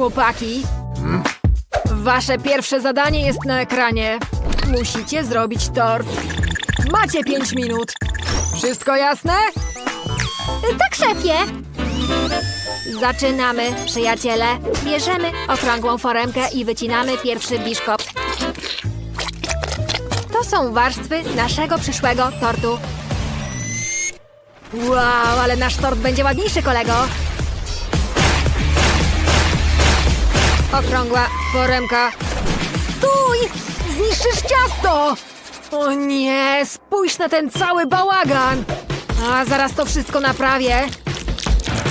chłopaki. Wasze pierwsze zadanie jest na ekranie. Musicie zrobić tort. Macie pięć minut. Wszystko jasne? Tak, szefie! Zaczynamy, przyjaciele. Bierzemy okrągłą foremkę i wycinamy pierwszy biszkopt. To są warstwy naszego przyszłego tortu. Wow, ale nasz tort będzie ładniejszy, kolego. Okrągła foremka. Stój! Zniszczysz ciasto! O nie, spójrz na ten cały bałagan! A zaraz to wszystko naprawię.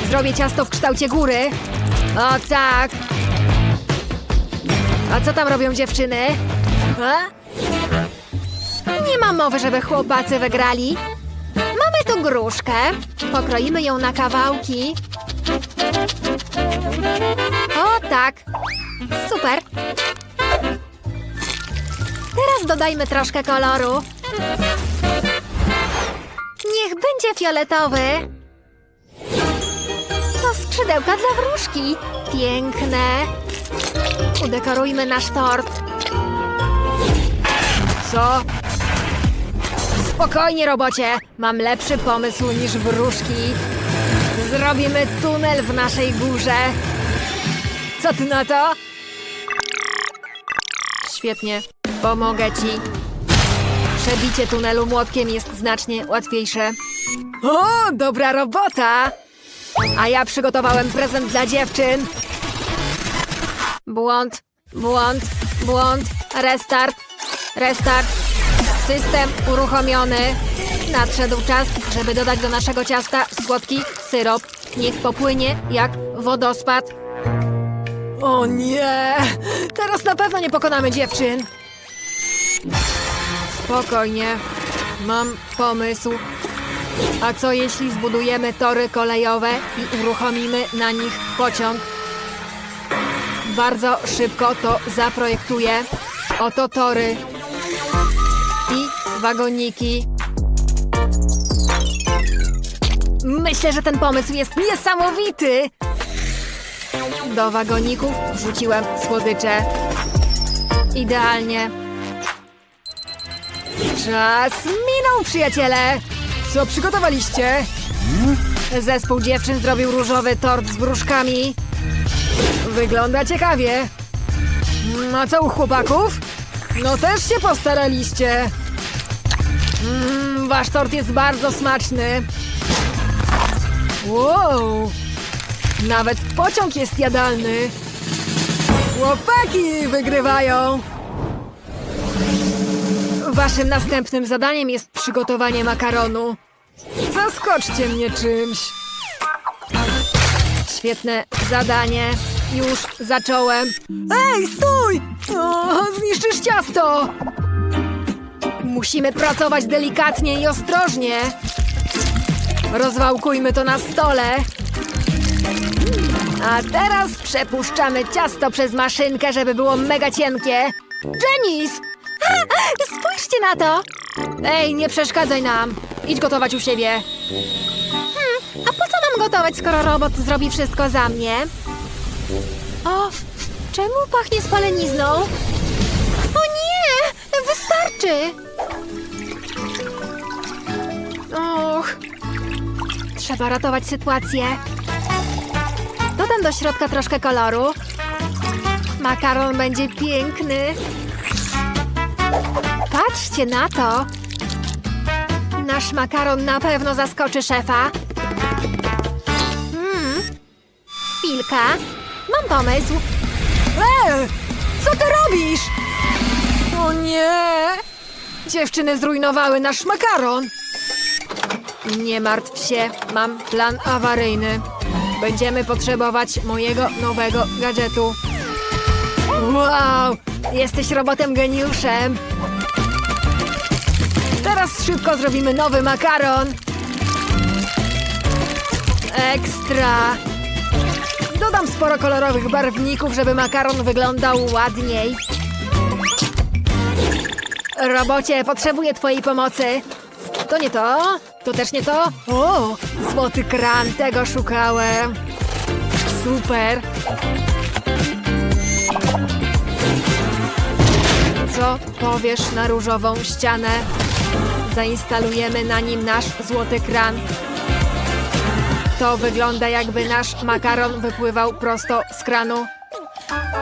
Zrobię ciasto w kształcie góry. O tak! A co tam robią dziewczyny? A? Nie ma mowy, żeby chłopacy wygrali. Mamy tu gruszkę. Pokroimy ją na kawałki. Tak. Super. Teraz dodajmy troszkę koloru. Niech będzie fioletowy. To skrzydełka dla wróżki. Piękne. Udekorujmy nasz tort. Co? Spokojnie, robocie. Mam lepszy pomysł niż wróżki. Zrobimy tunel w naszej górze. Co ty na to? Świetnie. Pomogę ci. Przebicie tunelu młotkiem jest znacznie łatwiejsze. O, dobra robota! A ja przygotowałem prezent dla dziewczyn. Błąd, błąd, błąd, restart, restart. System uruchomiony. Nadszedł czas, żeby dodać do naszego ciasta słodki syrop. Niech popłynie jak wodospad. O nie! Teraz na pewno nie pokonamy dziewczyn. Spokojnie. Mam pomysł. A co jeśli zbudujemy tory kolejowe i uruchomimy na nich pociąg? Bardzo szybko to zaprojektuję. Oto tory i wagoniki. Myślę, że ten pomysł jest niesamowity. Do wagoników wrzuciłem słodycze. Idealnie. Czas minął, przyjaciele. Co przygotowaliście? Zespół dziewczyn zrobił różowy tort z wróżkami. Wygląda ciekawie. A co u chłopaków? No też się postaraliście. Mmm, wasz tort jest bardzo smaczny. Wow! Nawet pociąg jest jadalny. Chłopaki wygrywają. Waszym następnym zadaniem jest przygotowanie makaronu. Zaskoczcie mnie czymś. Świetne zadanie. Już zacząłem. Ej, stój! O, zniszczysz ciasto! Musimy pracować delikatnie i ostrożnie. Rozwałkujmy to na stole. A teraz przepuszczamy ciasto przez maszynkę, żeby było mega cienkie. Janice! Spójrzcie na to! Ej, nie przeszkadzaj nam. Idź gotować u siebie. A po co mam gotować, skoro robot zrobi wszystko za mnie? O, czemu pachnie spalenizną? O nie! Wystarczy! Och, trzeba ratować sytuację. Dodam do środka troszkę koloru. Makaron będzie piękny. Patrzcie na to! Nasz makaron na pewno zaskoczy szefa. Hmm. Chwilka. Mam pomysł. Ej, co ty robisz? O nie! Dziewczyny zrujnowały nasz makaron. Nie martw się, mam plan awaryjny. Będziemy potrzebować mojego nowego gadżetu. Wow! Jesteś robotem geniuszem. Teraz szybko zrobimy nowy makaron. Ekstra! Dodam sporo kolorowych barwników, żeby makaron wyglądał ładniej. Robocie, potrzebuję twojej pomocy. To nie to, to też nie to? O, złoty kran, tego szukałem. Super. Co powiesz na różową ścianę? Zainstalujemy na nim nasz złoty kran. To wygląda jakby nasz makaron wypływał prosto z kranu.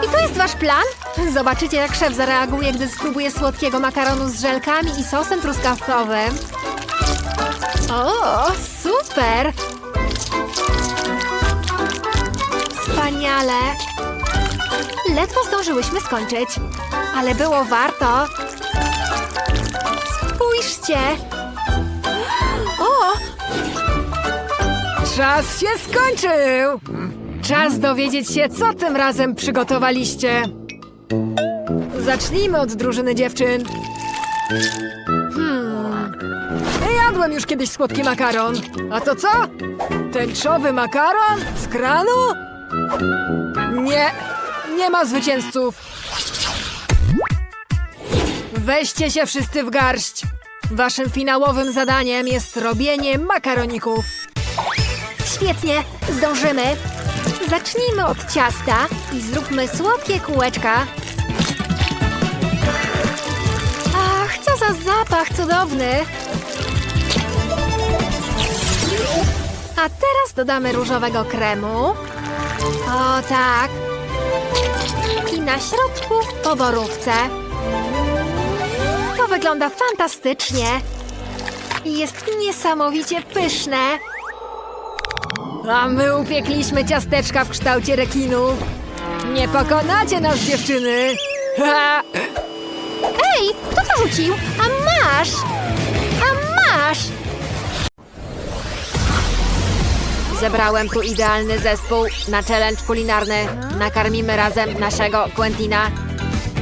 I to jest wasz plan? Zobaczycie, jak szef zareaguje, gdy spróbuje słodkiego makaronu z żelkami i sosem truskawkowym. O, super! Wspaniale! Ledwo zdążyłyśmy skończyć, ale było warto. Spójrzcie! O, Czas się skończył! Czas dowiedzieć się, co tym razem przygotowaliście. Zacznijmy od drużyny dziewczyn. Jadłem już kiedyś słodki makaron. A to co? Tęczowy makaron? Z kranu? Nie, nie ma zwycięzców. Weźcie się wszyscy w garść. Waszym finałowym zadaniem jest robienie makaroników. Świetnie, zdążymy. Zacznijmy od ciasta i zróbmy słodkie kółeczka. Ach, co za zapach cudowny! A teraz dodamy różowego kremu. O tak. I na środku po borówce. To wygląda fantastycznie. Jest niesamowicie pyszne. A my upiekliśmy ciasteczka w kształcie rekinów. Nie pokonacie nas, dziewczyny! Ha! Ej, kto to rzucił? A masz! A masz! Zebrałem tu idealny zespół na challenge kulinarny. Nakarmimy razem naszego Quentina.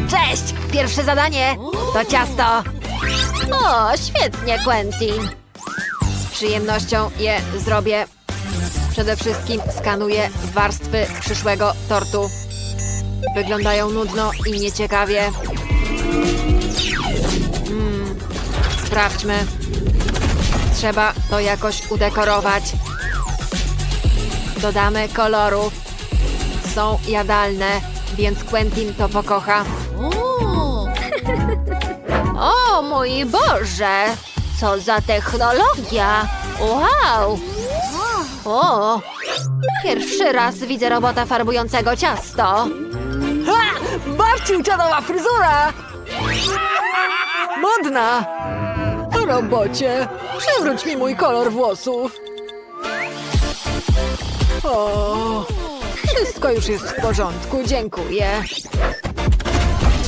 Cześć! Pierwsze zadanie to ciasto. O, świetnie, Quentin. Z przyjemnością je zrobię. Przede wszystkim skanuję warstwy przyszłego tortu. Wyglądają nudno i nieciekawie. Mm, sprawdźmy. Trzeba to jakoś udekorować. Dodamy kolorów. Są jadalne, więc Quentin to pokocha. O mój Boże! Co za technologia! Wow! O! Pierwszy raz widzę robota farbującego ciasto. Ha! Babci czadowa fryzura! Modna! Robocie, przywróć mi mój kolor włosów. O, wszystko już jest w porządku, dziękuję.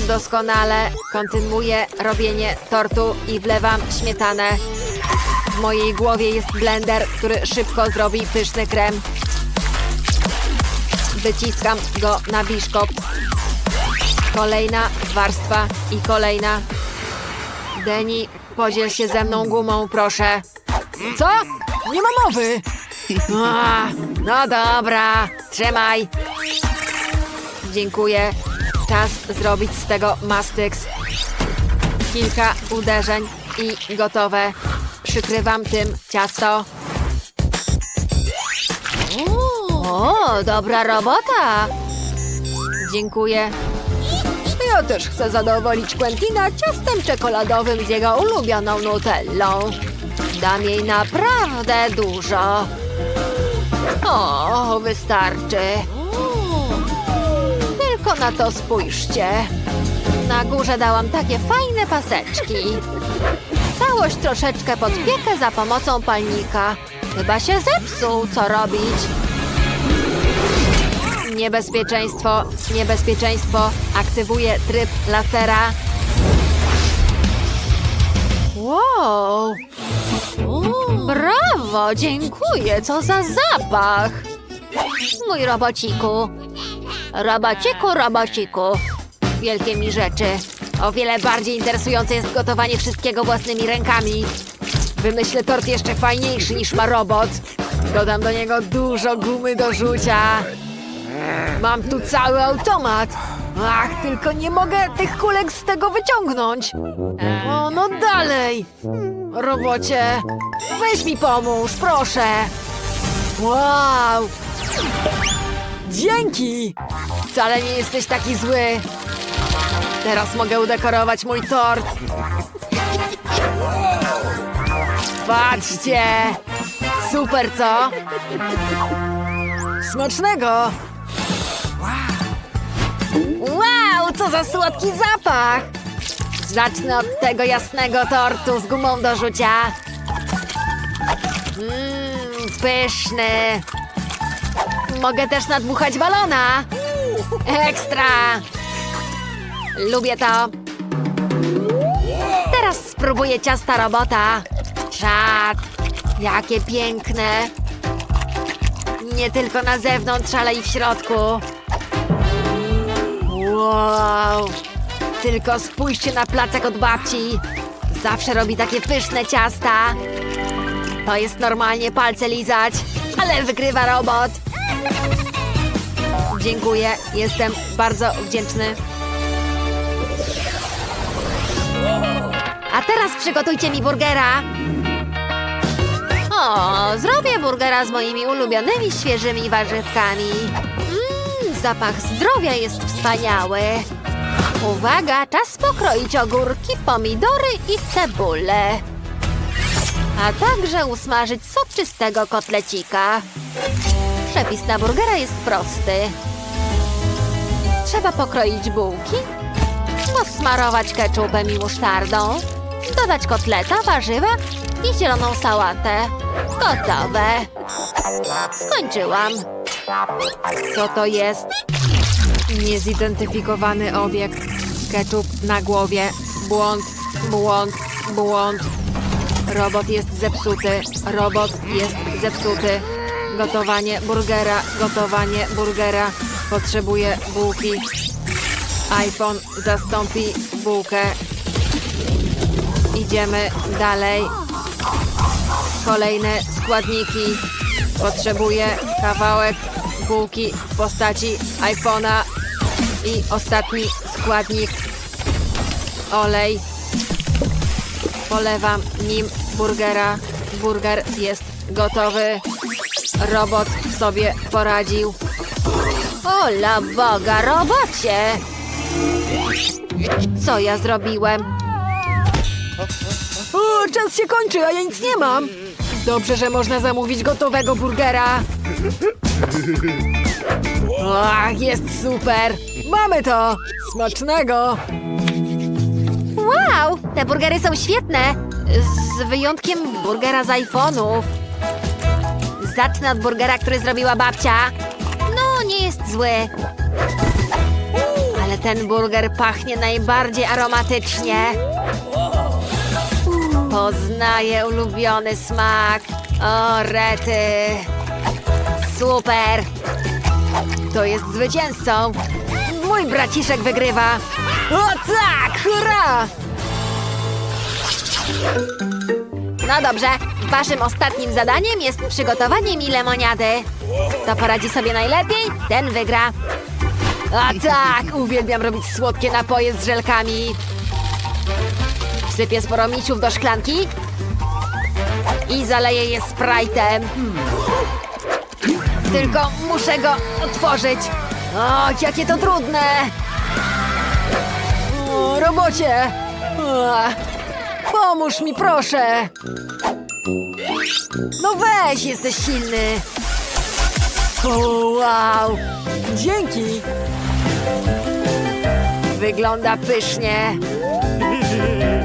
Doskonale kontynuuję robienie tortu i wlewam śmietanę. W mojej głowie jest blender, który szybko zrobi pyszny krem. Wyciskam go na biszkopt. Kolejna warstwa i kolejna. Deni, podziel się ze mną gumą, proszę. Co? Nie ma mowy. No dobra, trzymaj. Dziękuję. Czas zrobić z tego mastyks. Kilka uderzeń i gotowe. Przykrywam tym ciasto. O, dobra robota. Dziękuję. Ja też chcę zadowolić Quentina ciastem czekoladowym z jego ulubioną nutellą. Dam jej naprawdę dużo. O, wystarczy. Tylko na to spójrzcie. Na górze dałam takie fajne paseczki. Całość troszeczkę podpiekę za pomocą palnika. Chyba się zepsuł, co robić? Niebezpieczeństwo, niebezpieczeństwo. Aktywuję tryb lasera. Wow! Brawo, dziękuję, co za zapach! Mój robociku. Robociku, robociku. Wielkie mi rzeczy. O wiele bardziej interesujące jest gotowanie wszystkiego własnymi rękami. Wymyślę tort jeszcze fajniejszy niż ma robot. Dodam do niego dużo gumy do rzucia. Mam tu cały automat. Ach, tylko nie mogę tych kulek z tego wyciągnąć. O, no dalej. Robocie, weź mi pomóż, proszę. Wow. Dzięki. Wcale nie jesteś taki zły. Teraz mogę udekorować mój tort. Patrzcie! Super, co? Smacznego! Wow, co za słodki zapach! Zacznę od tego jasnego tortu z gumą do rzucia. Mmm, pyszny. Mogę też nadmuchać balona. Ekstra! Lubię to. Teraz spróbuję ciasta robota. Czad, jakie piękne. Nie tylko na zewnątrz, ale i w środku. Wow! Tylko spójrzcie na placek od babci. Zawsze robi takie pyszne ciasta. To jest normalnie palce lizać, ale wygrywa robot. Dziękuję, jestem bardzo wdzięczny. A teraz przygotujcie mi burgera. O, zrobię burgera z moimi ulubionymi świeżymi warzywkami. Mmm, zapach zdrowia jest wspaniały. Uwaga, czas pokroić ogórki, pomidory i cebulę. A także usmażyć soczystego kotlecika. Przepis na burgera jest prosty. Trzeba pokroić bułki, posmarować keczupem i musztardą, dodać kotleta, warzywa i zieloną sałatę. Gotowe. Skończyłam. Co to jest? Niezidentyfikowany obiekt. Ketchup na głowie. Błąd, błąd, błąd. Robot jest zepsuty. Robot jest zepsuty. Gotowanie burgera, gotowanie burgera. Potrzebuję bułki. iPhone zastąpi bułkę. Idziemy dalej. Kolejne składniki. Potrzebuję kawałek bułki w postaci iPhone'a i ostatni składnik olej. Polewam nim burgera. Burger jest gotowy. Robot sobie poradził. Ola Boga, robocie! Co ja zrobiłem? O, czas się kończy, a ja nic nie mam. Dobrze, że można zamówić gotowego burgera. Ach, jest super! Mamy to! Smacznego! Wow, te burgery są świetne. Z wyjątkiem burgera z iPhone'ów. Zacznę od burgera, który zrobiła babcia. No, nie jest zły. Ale ten burger pachnie najbardziej aromatycznie. Poznaję ulubiony smak. O, rety. Super. To jest zwycięzcą. Mój braciszek wygrywa. O tak! Hurra! No dobrze, waszym ostatnim zadaniem jest przygotowanie mi lemoniady. Kto poradzi sobie najlepiej, ten wygra. A tak! Uwielbiam robić słodkie napoje z żelkami. Wsypię sporo miciów do szklanki i zaleję je sprite'em. Tylko muszę go otworzyć. O, jakie to trudne! O, robocie! Ach, pomóż mi, proszę! No weź, jesteś silny! O, wow! Dzięki! Wygląda pysznie.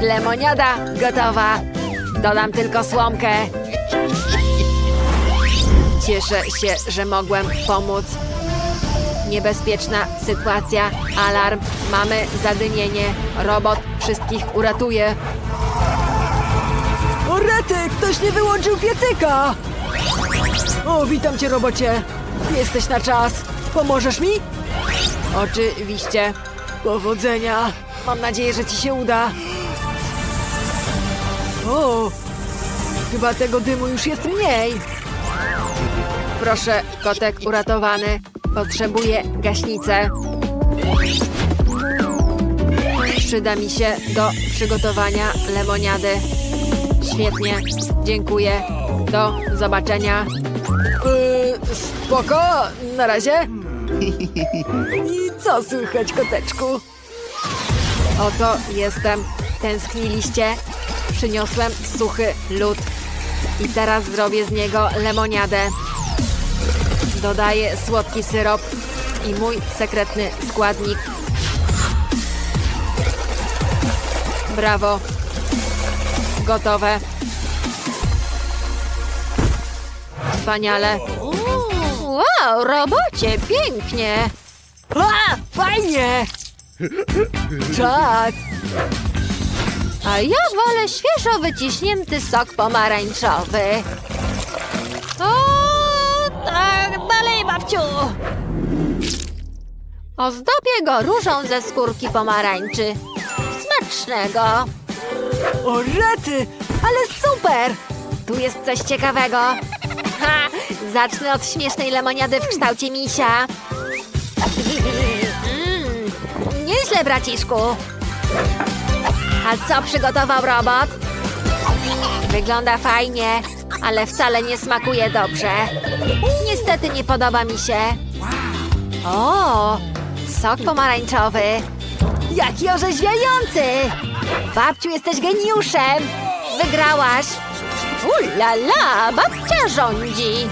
Lemoniada gotowa. Dodam tylko słomkę. Cieszę się, że mogłem pomóc. Niebezpieczna sytuacja. Alarm. Mamy zadymienie. Robot wszystkich uratuje. O rety, ktoś nie wyłączył piecyka! O, witam cię, robocie. Jesteś na czas. Pomożesz mi? Oczywiście. Powodzenia. Mam nadzieję, że ci się uda. O, chyba tego dymu już jest mniej. Proszę, kotek uratowany. Potrzebuję gaśnicę. Przyda mi się do przygotowania lemoniady. Świetnie, dziękuję. Do zobaczenia. Yy, spoko, na razie. I co słychać, koteczku? Oto jestem. Tęskniliście? Przyniosłem suchy lód. I teraz zrobię z niego lemoniadę. Dodaję słodki syrop i mój sekretny składnik. Brawo. Gotowe. Wspaniale. Wow, robocie, pięknie. A, fajnie! Czad! A ja wolę świeżo wyciśnięty sok pomarańczowy. Babciu. Ozdobię go różą ze skórki pomarańczy. Smacznego. O rety! Ale super! Tu jest coś ciekawego. Ha! Zacznę od śmiesznej lemoniady w kształcie misia. Mm, nieźle, braciszku. A co przygotował robot? Wygląda fajnie, ale wcale nie smakuje dobrze. Niestety nie podoba mi się. O, sok pomarańczowy. Jaki orzeźwiający! Babciu, jesteś geniuszem! Wygrałaś! Ula la, babcia rządzi!